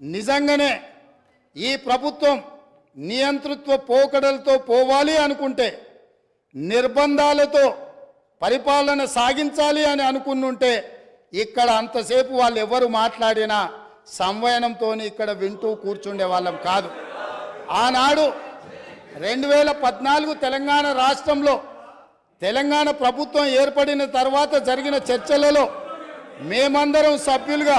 నిజంగానే ఈ ప్రభుత్వం నియంతృత్వ పోకడలతో పోవాలి అనుకుంటే నిర్బంధాలతో పరిపాలన సాగించాలి అని అనుకున్నుంటే ఇక్కడ అంతసేపు వాళ్ళు ఎవరు మాట్లాడినా సంవయనంతో ఇక్కడ వింటూ కూర్చుండే వాళ్ళం కాదు. ఆనాడు రెండు వేల పద్నాలుగు తెలంగాణ రాష్ట్రంలో తెలంగాణ ప్రభుత్వం ఏర్పడిన తర్వాత జరిగిన చర్చలలో మేమందరం సభ్యులుగా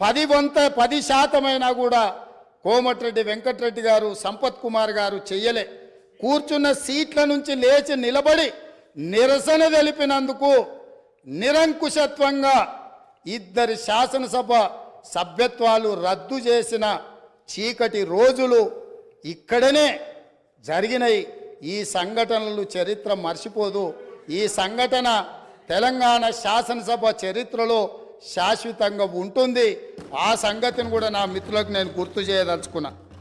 పది వంత పది శాతమైనా కూడా కోమటిరెడ్డి వెంకటరెడ్డి గారు సంపత్ కుమార్ గారు చెయ్యలే. కూర్చున్న సీట్ల నుంచి లేచి నిలబడి నిరసన తెలిపినందుకు నిరంకుశత్వంగా ఇద్దరి శాసనసభ సభ్యత్వాలు రద్దు చేసిన చీకటి రోజులు ఇక్కడనే జరిగినాయి ఈ సంఘటనలు చరిత్ర మర్చిపోదు. ఈ సంఘటన తెలంగాణ శాసనసభ చరిత్రలో శాశ్వతంగా ఉంటుంది. ఆ సంగతిని కూడా నా మిత్రులకు నేను గుర్తు చేయదలుచుకున్నా.